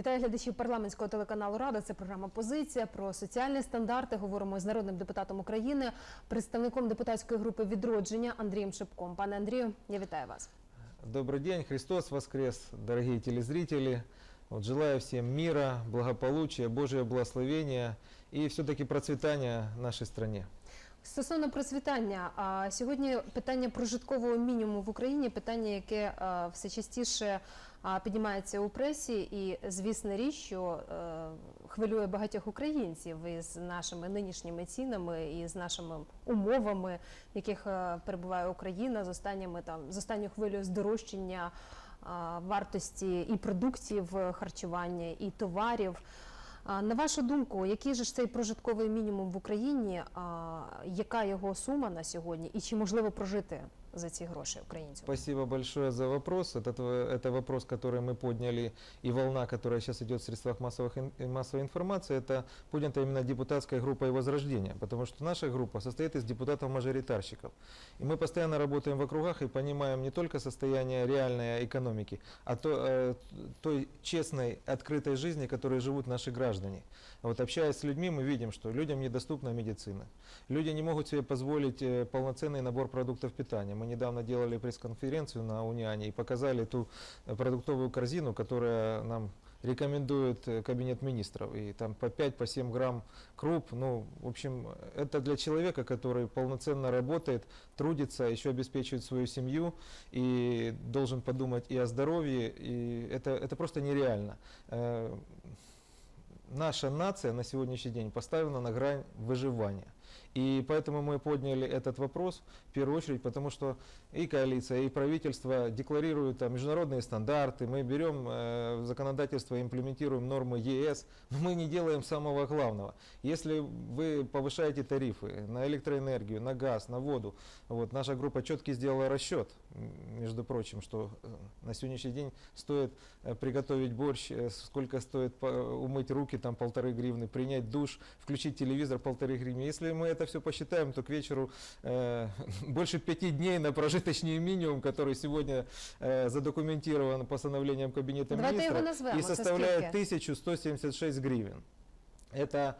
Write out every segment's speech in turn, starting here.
Вітаю глядачів парламентського телеканалу Рада. Це програма Позиція про соціальні стандарти. Говоримо з народним депутатом України, представником депутатської групи відродження Андрієм Шипком. Пане Андрію, я вітаю вас. Добрый день, Христос воскрес, дорогие телезрители. Вот желаю всем мира, благополучия, Божьего благословения и все-таки процветания нашей стране. Стосовно процвітання, а сьогодні питання прожиткового мінімуму в Україні питання, яке все частіше піднімається у пресі, і звісна річ, що е, хвилює багатьох українців із нашими нинішніми цінами і з нашими умовами, в яких е, перебуває Україна з останніми там з останньою хвилею здорожчання вартості і продуктів е, харчування, і товарів. А, На вашу думку, який же ж цей прожитковий мінімум в Україні? а, Яка його сума на сьогодні, і чи можливо прожити за ці гроші українцю? Спасибо большое за вопрос. Это, тво- это вопрос, который мы подняли, и волна, которая сейчас идет в средствах массовых ин- э, массовой информации, это поднята именно депутатской группой Возрождения, потому что наша группа состоит из депутатов-мажоритарщиков. И мы постоянно работаем в округах и понимаем не только состояние реальной экономики, а то, э, той честной, открытой жизни, которой живут наши граждане. Вот общаясь с людьми, мы видим, что людям недоступна медицина. Люди не могут себе позволить э, полноценный набор продуктов питания. Мы недавно делали пресс-конференцию на Униане и показали ту э, продуктовую корзину, которая нам рекомендует э, кабинет министров. И там по 5-7 грамм круп. Ну, в общем, это для человека, который полноценно работает, трудится, еще обеспечивает свою семью и должен подумать и о здоровье. И это, это просто нереально. Э, наша нация на сегодняшний день поставлена на грань выживания. И поэтому мы подняли этот вопрос в первую очередь, потому что и коалиция, и правительство декларируют международные стандарты, мы берем э, в законодательство, имплементируем нормы ЕС, но мы не делаем самого главного. Если вы повышаете тарифы на электроэнергию, на газ, на воду, вот, наша группа четкий сделала расчет, между прочим, что э, на сегодняшний день стоит э, приготовить борщ, сколько стоит умыть руки, там полторы гривны, принять душ, включить телевизор полторы гривны. Если мы это все посчитаем, то к вечеру э, больше пяти дней на прожиточный минимум, который сегодня э, задокументирован постановлением Кабинета Давайте назвем, и это составляет сколько? 1176 гривен. Это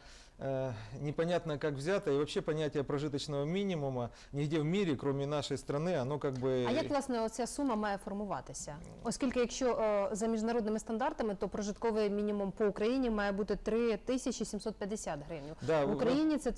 непонятно как взято, и вообще понятие прожиточного минимума нигде в мире, кроме нашей страны, оно как бы... А як власне оця сума має формуватися? Оскільки якщо е, за міжнародними стандартами, то прожитковий мінімум по Україні має бути 3750 гривень. Да, В вы- Україні це Вы,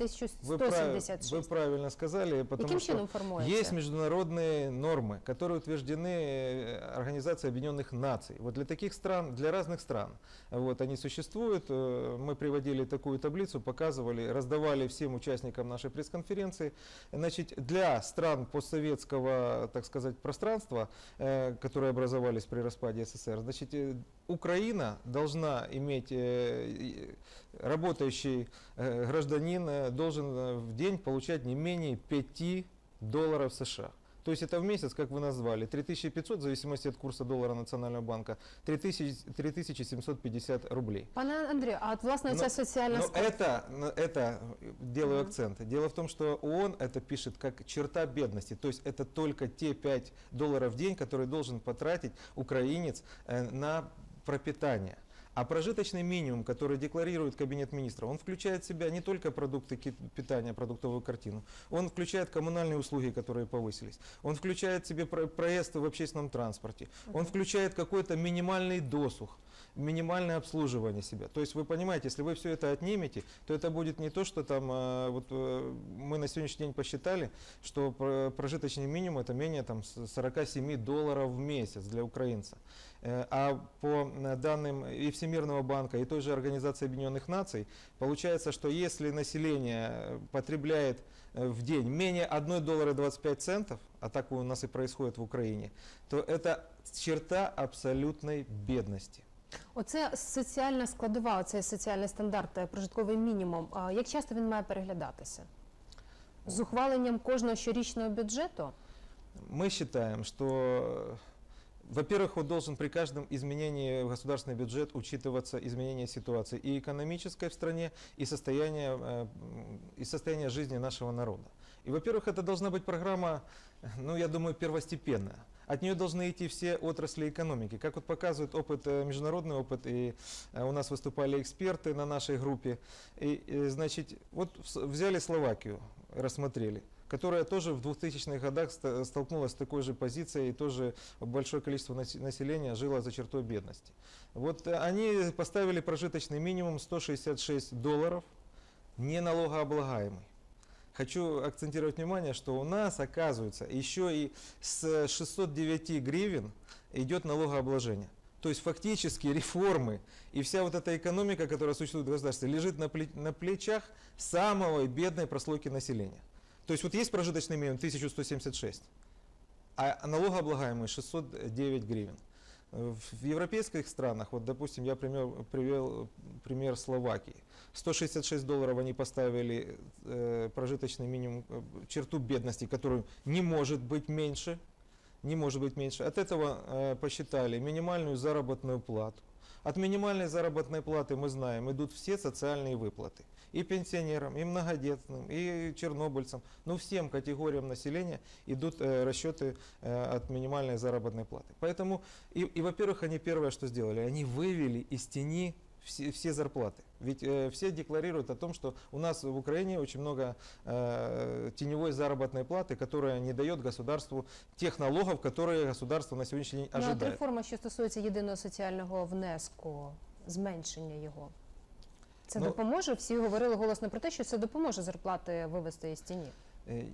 прав- 1176. вы правильно сказали, потому Яким что чином формується? есть международные нормы, которые утверждены э, Организацией Объединенных Наций. Вот для таких стран, для разных стран, вот они существуют. Э, Мы приводили такую таблицу, показывали, раздавали всем участникам нашей пресс-конференции. Значит, для стран постсоветского, так сказать, пространства, э, которые образовались при распаде СССР, значит, э, Украина должна иметь, э, работающий гражданин должен в день получать не менее 5 долларов США. То есть это в месяц, как вы назвали, 3500 в зависимости от курса доллара Национального банка, 3000 3750 рублей. Пане Андрію, а от власне Но- ця соціальна Но ск- это, на- это э, делаю Мгм. акцент. Дело в том, что ООН это пишет как черта бедности. То есть это только те 5 долларов в день, которые должен потратить украинец э, на пропитание. А прожиточный минимум, который декларирует Кабинет министров, он включает в себя не только продукты питания, продуктовую картину, он включает коммунальные услуги, которые повысились, он включает в себе про- проезд в общественном транспорте, он включает какой-то минимальный досуг, минимальное обслуживание себя. То есть вы понимаете, если вы все это отнимете, то это будет не то, что там, э, вот э, мы на сегодняшний день посчитали, что про- прожиточный минимум это менее там с- 47 долларов в месяц для украинца. Э, А по э, данным и Всемирного банка, и той же Организации Объединенных Наций, получается, что если население э, потребляет э, в день менее 1 доллара 25 центов, а так у нас и происходит в Украине, то это черта абсолютной бедности. Оце соціальна складова, оцей соціальний стандарт, е, прожитковий мінімум. А Як часто він має переглядатися? З ухваленням кожного щорічного бюджету? Мы считаем, что, во-первых, вот должен при каждом изменении в государственный бюджет учитываться изменение ситуации и экономической в стране, и состояние, э, и состояние жизни нашего народа. И, во-первых, это должна быть программа, ну, я думаю, первостепенная. от нее должны идти все отрасли экономики. Как вот показывает опыт, э, международный опыт, и э, у нас выступали эксперты на нашей группе. И, и, значит, вот взяли Словакию, рассмотрели которая тоже в 2000-х годах столкнулась с такой же позицией, и тоже большое количество насе- населения жило за чертой бедности. Вот э, они поставили прожиточный минимум 166 долларов, не налогооблагаемый. Хочу акцентировать внимание, что у нас, оказывается, еще и с 609 гривен идет налогообложение. То есть фактически реформы и вся вот эта экономика, которая существует в государстве, лежит на плечах самой бедной прослойки населения. То есть вот есть прожиточный минимум 1176, а налогооблагаемый 609 гривен. В европейских странах, вот допустим, я пример, привел пример Словакии. 166 долларов они поставили э, прожиточный минимум, э, черту бедности, которую не может быть меньше, не может быть меньше. От этого э, посчитали минимальную заработную плату. От минимальной заработной платы, мы знаем, идут все социальные выплаты. И пенсионерам, и многодетным, и чернобыльцам. Ну, всем категориям населения идут э, расчеты э, от минимальной заработной платы. Поэтому, и, и, во-первых, они первое, что сделали, они вывели из тени все, все зарплаты. Ведь э, все декларируют о том, что у нас в Украине очень много э, теневой заработной платы, которая не дает государству тех налогов, которые государство на сегодняшний день Ну, от ожидает. реформа, що стосується єдиного соціального внеску, зменшення його. Це Ну- допоможе? Всі говорили голосно про те, що це допоможе зарплати вивести із тіні. Э,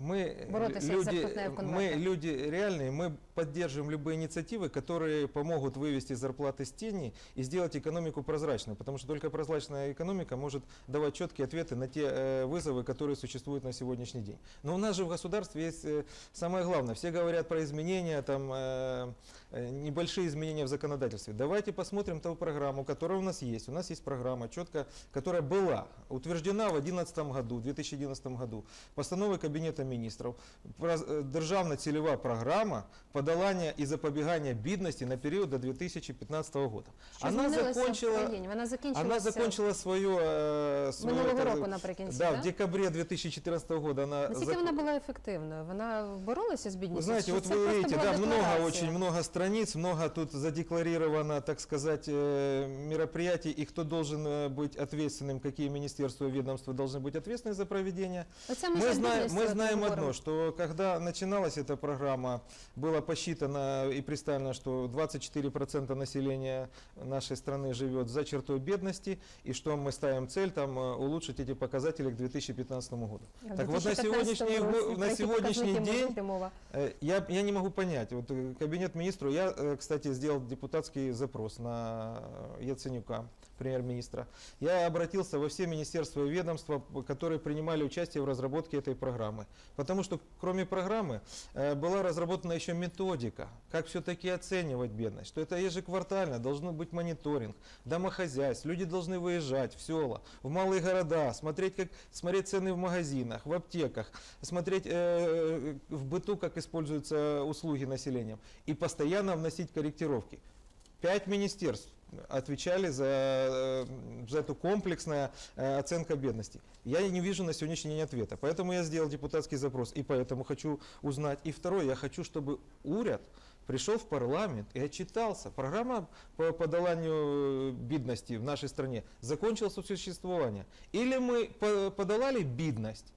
Мы Бороться с люди, зарплатной мы люди реальные, мы поддерживаем любые инициативы, которые помогут вывести зарплаты с тени и сделать экономику прозрачной, потому что только прозрачная экономика может давать четкие ответы на те э, вызовы, которые существуют на сегодняшний день. Но у нас же в государстве есть э, самое главное. Все говорят про изменения, там э, э, небольшие изменения в законодательстве. Давайте посмотрим ту программу, которая у нас есть. У нас есть программа четко, которая была утверждена в 2011 году, в 2011 году постановой Кабинета министров. Про- э, Державна цільова програма подолання і запобігання бідності на період до 2015 года. Що Она змінилося в закончила, країні? Вона закінчилася она закончила свое, э, свое минулого это, року наприкінці. да, да? в декабре 2014 года она Наскільки зак- вона була ефективною? Вона боролася з Вы бідністю? знаете, Чи вот це вы просто видите, була да, много, декларація? очень много страниц, много тут задекларировано, так сказать, э, мероприятий, и кто должен э, быть ответственным, какие министерства и ведомства должны быть ответственны за проведение. Оця Мы межа знаем, бідністю, мы от знаем одно, что когда начиналась эта программа, было посчитано и представлено, что 24% населения нашей страны живет за чертой бедности, и что мы ставим цель там э, улучшить эти показатели к 2015 году. В Так вот, на 2015 сегодняшний на сегодняшний день? Э, Я, я не могу понять. Вот э, кабинет министров, я, кстати, сделал депутатский запрос на Яценюка, премьер-министра. Я обратился во все министерства и ведомства, которые принимали участие в разработке этой программы. Потому что кроме программы э, была разработана еще методика, как все-таки оценивать бедность. Что это ежеквартально должен быть мониторинг домохозяйств. Люди должны выезжать в села, в малые города, смотреть, как, смотреть цены в магазинах, в аптеках, смотреть э, в быту, как используются услуги населением. И постоянно вносить корректировки. Пять министерств отвечали за, э, за эту комплексная э, оценка бедности. Я не вижу на сегодняшний день ответа. Поэтому я сделал депутатский запрос. И поэтому хочу узнать. И второе, я хочу, чтобы уряд пришел в парламент и отчитался. Программа по подоланию бедности в нашей стране закончила существование. Или мы по- подолали бедность,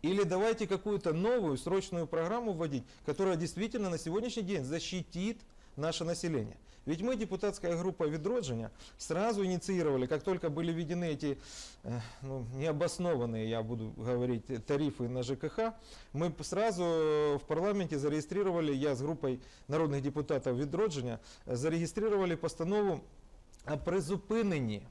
или давайте какую-то новую срочную программу вводить, которая действительно на сегодняшний день защитит наше население. Ведь мы, депутатская группа Ведроджиня, сразу инициировали, как только были введены эти э, ну, необоснованные, я буду говорить, тарифы на ЖКХ, мы сразу в парламенте зарегистрировали, я с группой народных депутатов Відродження, э, зарегистрировали постанову о призупиненні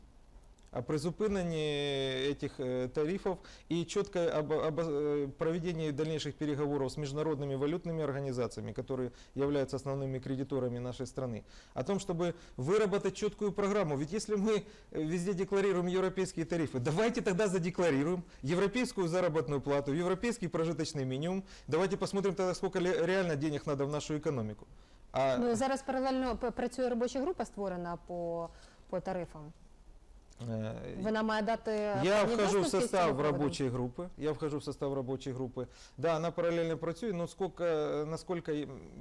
о призупиненні этих э, тарифов и четкое об, об, э, проведении дальнейших переговоров с международными валютными организациями, которые являются основными кредиторами нашей страны, о том, чтобы выработать четкую программу. Ведь если мы э, везде декларируем европейские тарифы, давайте тогда задекларируем европейскую заработную плату, европейский прожиточный минимум, давайте посмотрим тогда, сколько реально денег надо в нашу экономику. А Ну зараз паралельно працює робоча група створена по, по тарифам. Вона має дати Я вхожу в состав рабочей группы. Я вхожу в состав рабочей группы. Да, она параллельно працюет, но сколько, насколько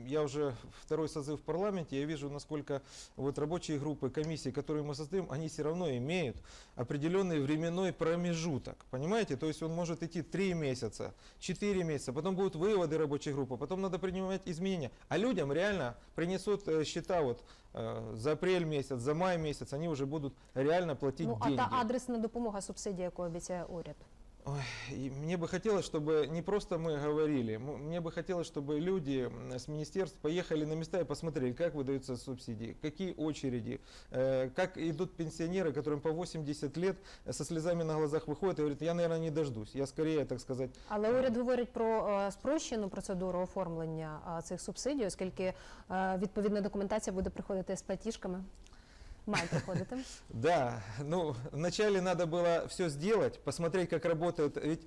я уже второй созыв в парламенте, я вижу, насколько вот рабочие группы, комиссии, которые мы создаем, они все равно имеют определенный временной промежуток. Понимаете? То есть он может идти 3 месяца, 4 месяца, потом будут выводы рабочей группы, потом надо принимать изменения. А людям реально принесут э, счета вот э, за апрель месяц, за май месяц, они уже будут реально платить Ну, а деньги. та адресна допомога, субсидія, яку обіцяє уряд? Ой, и мне бы хотелось, чтобы не просто мы говорили, м- мне бы хотелось, чтобы люди м, с министерств поехали на места и посмотрели, как выдаются субсидии, какие очереди, э, как идут пенсионеры, которым по 80 лет э, со слезами на глазах выходят и говорят, я, наверное, не дождусь, я скорее, так сказать, Але уряд говорить про е, спрощену процедуру оформлення е, цих субсидій, оскільки е, відповідна документація буде приходити з платіжками. Приходити. Да, ну, вначале надо было все сделать, посмотреть, как работает. Ведь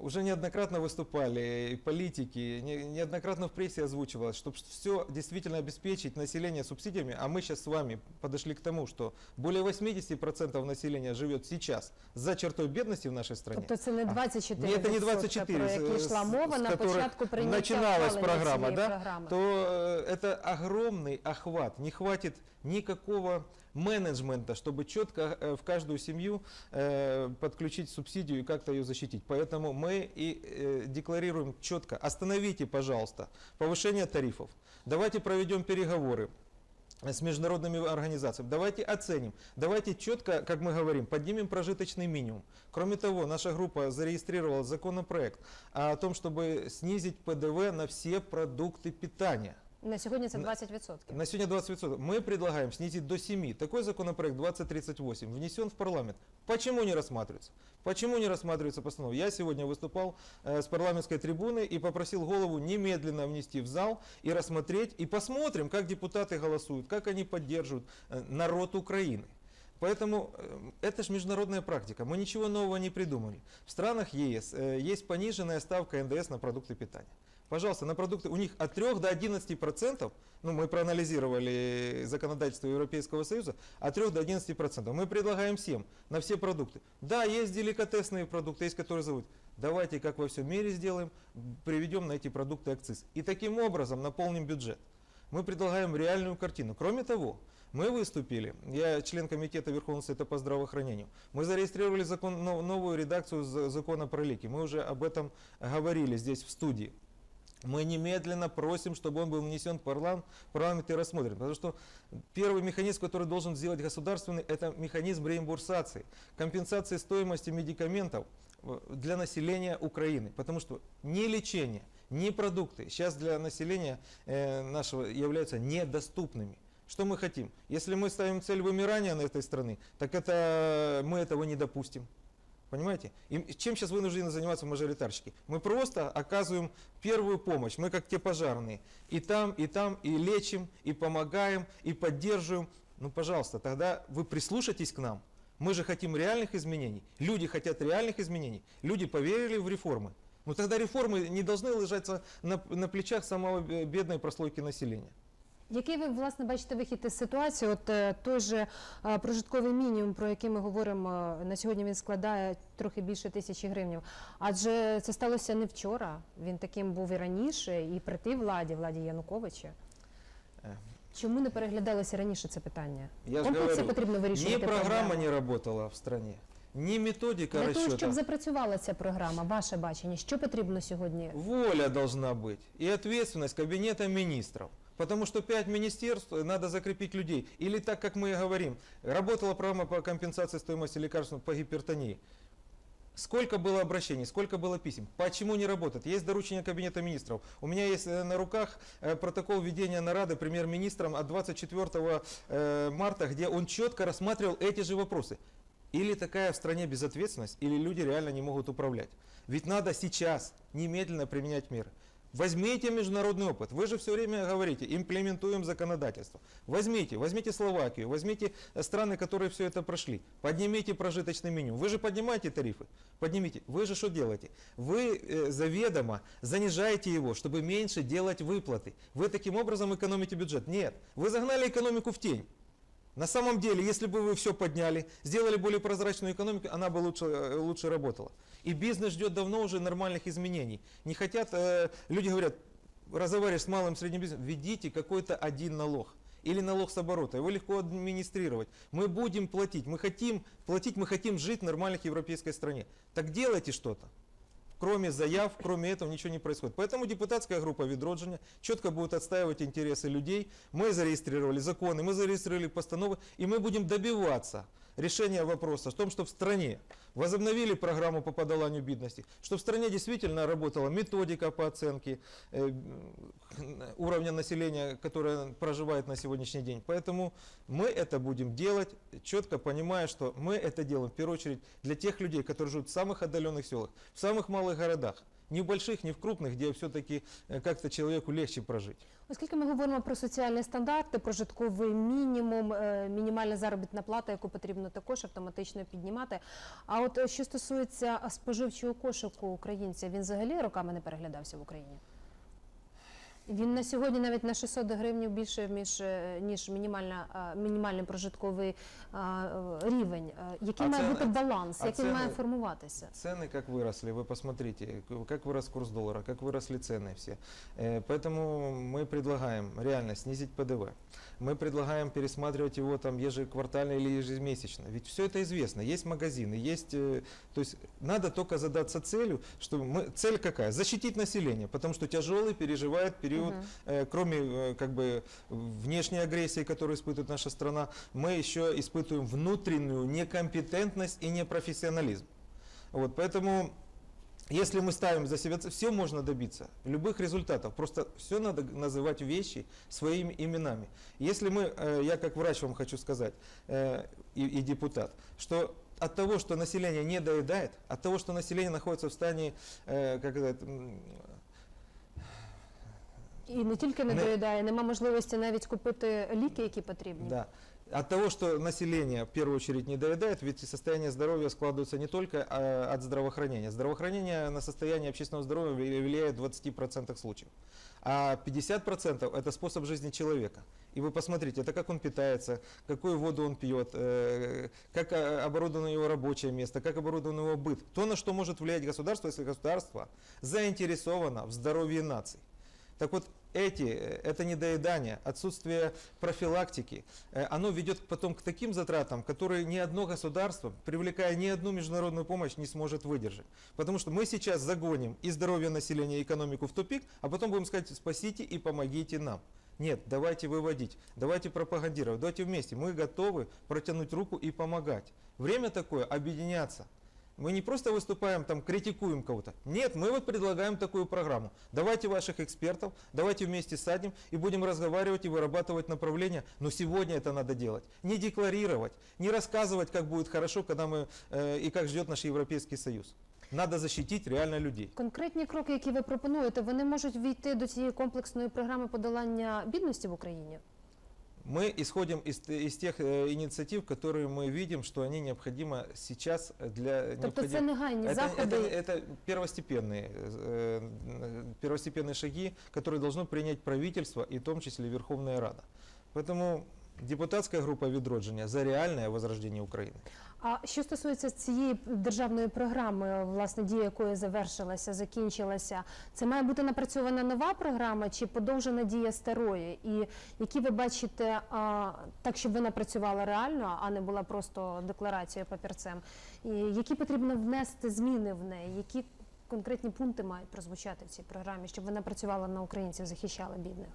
уже неоднократно выступали и политики, не- неоднократно в прессе озвучивалось, чтобы все действительно обеспечить население субсидиями, а мы сейчас с вами подошли к тому, что более 80% населения живет сейчас за чертой бедности в нашей стране. Тобто це не 24 Ні, це не 24, про які з- йшла з- мова з на которых початку прийняття начиналась ухвалення програма, цієї да, програми. то э, это огромный охват. Не хватит никакого менеджмента, чтобы четко э, в каждую семью э, подключить субсидию и как-то ее защитить. Поэтому мы и э, декларируем четко, остановите, пожалуйста, повышение тарифов. Давайте проведем переговоры с международными организациями. Давайте оценим, давайте четко, как мы говорим, поднимем прожиточный минимум. Кроме того, наша группа зарегистрировала законопроект о том, чтобы снизить ПДВ на все продукты питания. На це на- 20%. На сегодня 20%. Мы предлагаем снизить до 7. Такой законопроект 2038 внесен в парламент. Почему не рассматривается? Почему не рассматривается постанова? Я сегодня выступал э, с парламентской трибуны и попросил голову немедленно внести в зал и рассмотреть, и посмотрим, как депутаты голосуют, как они поддерживают э, народ Украины. Поэтому э, это же международная практика. Мы ничего нового не придумали. В странах ЕС э, есть пониженная ставка НДС на продукты питания. Пожалуйста, на продукты у них от 3 до 11 процентов, ну мы проанализировали законодательство Европейского Союза, от 3 до 11 процентов. Мы предлагаем всем на все продукты. Да, есть деликатесные продукты, есть которые зовут. Давайте, как во всем мире сделаем, приведем на эти продукты акциз. И таким образом наполним бюджет. Мы предлагаем реальную картину. Кроме того, мы выступили, я член комитета Верховного Совета по здравоохранению, мы зарегистрировали закон, нов- новую редакцию за- закона про леки. Мы уже об этом говорили здесь в студии. Мы немедленно просим, чтобы он был внесен в парламент, парламент и рассмотрен. Потому что первый механизм, который должен сделать государственный, это механизм реимбурсации, компенсации стоимости медикаментов э, для населения Украины. Потому что ни лечение, ни продукты сейчас для населения э, нашего являются недоступными. Что мы хотим? Если мы ставим цель вымирания на этой страны, так это мы этого не допустим. Понимаете? И чем сейчас вынуждены заниматься мажоритарщики? Мы просто оказываем первую помощь. Мы как те пожарные. И там, и там, и лечим, и помогаем, и поддерживаем. Ну, пожалуйста, тогда вы прислушайтесь к нам. Мы же хотим реальных изменений. Люди хотят реальных изменений. Люди поверили в реформы. Ну тогда реформы не должны лежать на, на плечах самого бе- бедной прослойки населения. Який ви власне бачите вихід із ситуації? От е, той же е, прожитковий мінімум, про який ми говоримо е, на сьогодні, він складає трохи більше тисячі гривень. Адже це сталося не вчора. Він таким був і раніше, і при тій владі, владі Януковича. Чому не переглядалося раніше це питання? Я ж Комплекси говорю, потрібно вирішувати. Ни программа проблему. не работала в стране, ни методика Для того, щоб запрацювала ця програма, ваше бачення, що потрібно сьогодні? Воля должна быть и ответственность Кабинета министров. Потому что пять министерств э, надо закрепить людей. Или так, как мы и говорим, работала программа по компенсации стоимости лекарств по гипертонии. Сколько было обращений, сколько было писем? Почему не работает? Есть доручение Кабинета министров. У меня есть э, на руках э, протокол ведения нарады премьер-министром от 24 э, марта, где он четко рассматривал эти же вопросы. Или такая в стране безответственность, или люди реально не могут управлять. Ведь надо сейчас немедленно применять меры. Возьмите международный опыт. Вы же все время говорите, имплементуем законодательство. Возьмите, возьмите Словакию, возьмите э, страны, которые все это прошли. Поднимите прожиточный минимум. Вы же поднимаете тарифы? Поднимите. Вы же что делаете? Вы э, заведомо занижаете его, чтобы меньше делать выплаты. Вы таким образом экономите бюджет. Нет. Вы загнали экономику в тень. На самом деле, если бы вы все подняли, сделали более прозрачную экономику, она бы лучше, э, лучше работала. И бизнес ждет давно уже нормальных изменений. Не хотят, э, люди говорят, разговариваешь с малым и средним бизнесом, введите какой-то один налог. Или налог с оборота, его легко администрировать. Мы будем платить, мы хотим платить, мы хотим жить в нормальных европейской стране. Так делайте что-то. Кроме заяв, кроме этого ничего не происходит. Поэтому депутатская группа Відродження четко будет отстаивать интересы людей. Мы зарегистрировали законы, мы зарегистрировали постановы, и мы будем добиваться решения вопроса в том, чтобы в стране возобновили программу по подоланию бедности, чтобы в стране действительно работала методика по оценке э, уровня населения, которое проживает на сегодняшний день. Поэтому мы это будем делать, четко понимая, что мы это делаем в первую очередь для тех людей, которые живут в самых отдаленных селах, в самых малых городах. Не в больших, ні в крупных, где все-таки как-то человеку легче прожить. Оскільки ми говоримо про соціальні стандарти, прожитковий мінімум, е, мінімальна заробітна плата, яку потрібно також автоматично піднімати. А от е, що стосується споживчого кошику українця, він взагалі роками не переглядався в Україні. Він на сьогодні навіть на 600 гривень більше ніж, е, ніж мінімальна, а, мінімальний прожитковий а, е, рівень. Е, Який А має ціни- бути баланс, а як він має ціни- формуватися? Цены как выросли, вы посмотрите, к- как вырос курс доллара, как выросли цены все. Э, Поэтому мы предлагаем реально снизить ПДВ. Мы предлагаем пересматривать его там ежеквартально или ежемесячно. Ведь все это известно. Есть магазины, есть... э, То есть надо только задаться целью, что мы... Цель какая? Защитить население, потому что тяжелый переживает период, Мгм. э, кроме э, как бы внешней агрессии, которую испытывает наша страна, мы еще испытываем внутреннюю некомпетентность и непрофессионализм. Вот, поэтому, если мы ставим за себя, все можно добиться, любых результатов. Просто все надо называть вещи своими именами. Если мы, э, я как врач вам хочу сказать, э, и, и депутат, что от того, что население не доедает, от того, что население находится в стані, э, как это, м, І не тільки не Не- доїдає, нема можливості навіть купити ліки, які потрібні. Да. От того, что население в первую очередь не доедает, ведь состояние здоровья складывается не только а, от здравоохранения. Здравоохранение на состояние общественного здоровья вли- влияет в 20% случаев. А 50% это способ жизни человека. И вы посмотрите, это как он питается, какую воду он пьет, э, как э, оборудовано его рабочее место, как оборудован его быт. То, на что может влиять государство, если государство заинтересовано в здоровье наций. Так вот, эти, э, это недоедание, отсутствие профилактики, э, оно ведет потом к таким затратам, которые ни одно государство, привлекая ни одну международную помощь, не сможет выдержать. Потому что мы сейчас загоним и здоровье населения, и экономику в тупик, а потом будем сказать, спасите и помогите нам. Нет, давайте выводить, давайте пропагандировать, давайте вместе. Мы готовы протянуть руку и помогать. Время такое объединяться. Мы не просто выступаем там, критикуем кого-то. Нет, мы вот предлагаем такую программу. Давайте ваших экспертов, давайте вместе садим и будем разговаривать и вырабатывать направления. Но сегодня это надо делать. Не декларировать, не рассказывать, как будет хорошо, когда мы э, и как ждет наш Европейский Союз. Надо защитить реально людей. Конкретні кроки, які ви пропонуєте, вони можуть війти до цієї комплексної програми подолання бідності в Україні? Мы исходим из, из тех э, инициатив, которые мы видим, что они необходимы сейчас для... Тобто необходим- це негайні Это, заходи. это, это первостепенные, э, первостепенные шаги, которые должно принять правительство и в том числе Верховная Рада. Поэтому депутатская группа «Відродження» за реальное возрождение Украины. А що стосується цієї державної програми, власне дія якої завершилася, закінчилася, це має бути напрацьована нова програма чи подовжена дія старої? І які ви бачите а, так, щоб вона працювала реально, а не була просто декларацією папірцем? І які потрібно внести зміни в неї? Які конкретні пункти мають прозвучати в цій програмі, щоб вона працювала на українців, захищала бідних?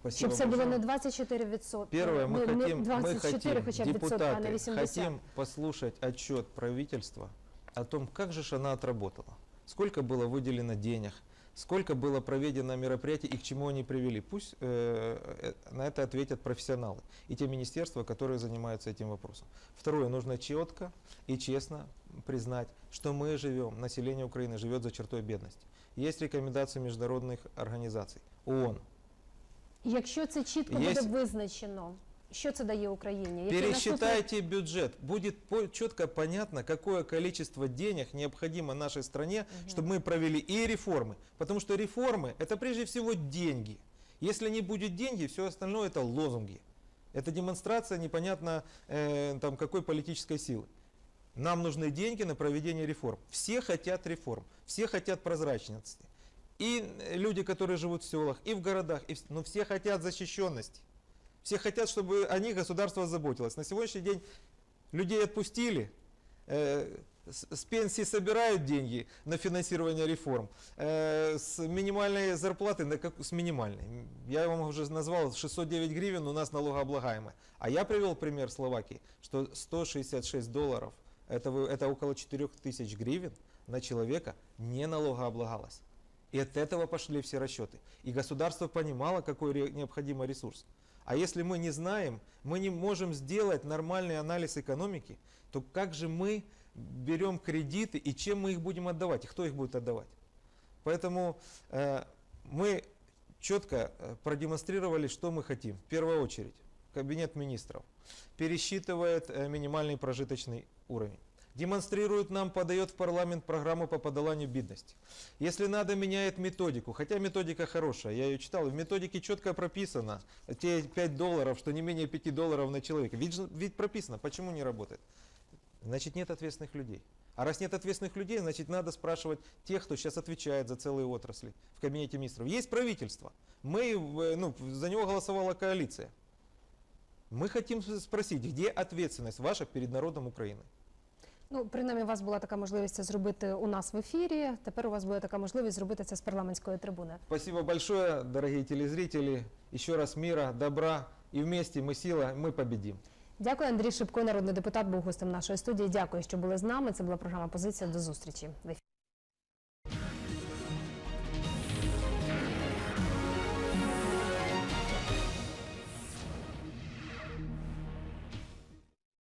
Спасибо це було большое. не 24 відсотки, Первое, мы не, хотим, не мы 24 хотим, відсотка, а депутаты, 80. хотим послушать отчет правительства о том, как же она отработала, сколько было выделено денег, сколько было проведено мероприятий и к чему они привели. Пусть э, э, на это ответят профессионалы и те министерства, которые занимаются этим вопросом. Второе, нужно четко и честно признать, что мы живем, население Украины живет за чертой бедности. Есть рекомендации международных организаций, ООН, Якщо це чітко Є- буде визначено, що це дає Україні? Який Пересчитайте бюджет. Будет по- четко понятно, какое количество денег необходимо нашей стране, чтобы мы провели и реформы. Потому что реформы – это прежде всего деньги. Если не будет деньги, все остальное – это лозунги. Это демонстрация непонятно э, там, какой политической силы. Нам нужны деньги на проведение реформ. Все хотят реформ, все хотят прозрачности. И э, люди, которые живут в селах, и в городах, и в- но все хотят защищенности. Все хотят, чтобы о них государство заботилось. На сегодняшний день людей отпустили, э, с, пенсии собирают деньги на финансирование реформ, э, с минимальной зарплаты, на как, с минимальной. Я вам уже назвал 609 гривен у нас налогооблагаемые. А я привел пример Словакии, что 166 долларов, это, это около 4000 гривен на человека не налогооблагалось. И от этого пошли все расчеты. И государство понимало, какой необходимый ресурс. А если мы не знаем, мы не можем сделать нормальный анализ экономики, то как же мы берем кредиты и чем мы их будем отдавать, и кто их будет отдавать? Поэтому э, мы четко э, продемонстрировали, что мы хотим. В первую очередь, Кабинет министров пересчитывает э, минимальный прожиточный уровень. Демонстрирует нам, подает в парламент программу по подоланию бедности. Если надо, меняет методику. Хотя методика хорошая, я ее читал. В методике четко прописано, те 5 долларов, что не менее 5 долларов на человека. Ведь, ведь прописано, почему не работает? Значит, нет ответственных людей. А раз нет ответственных людей, значит, надо спрашивать тех, кто сейчас отвечает за целые отрасли в кабинете министров. Есть правительство. Мы, э, ну, за него голосовала коалиция. Мы хотим спросить, где ответственность ваша перед народом України? Ну, принаймні, у вас була така можливість це зробити у нас в ефірі. Тепер у вас буде така можливість зробити це з парламентської трибуни. Спасибо большое, дорогі телезрители. Еще раз мира, добра. И вместе ми сила, ми победим. Дякую, Андрій Шипко, народний депутат, був гостем нашої студії. Дякую, що були з нами. Це була програма Позиція. До зустрічі в.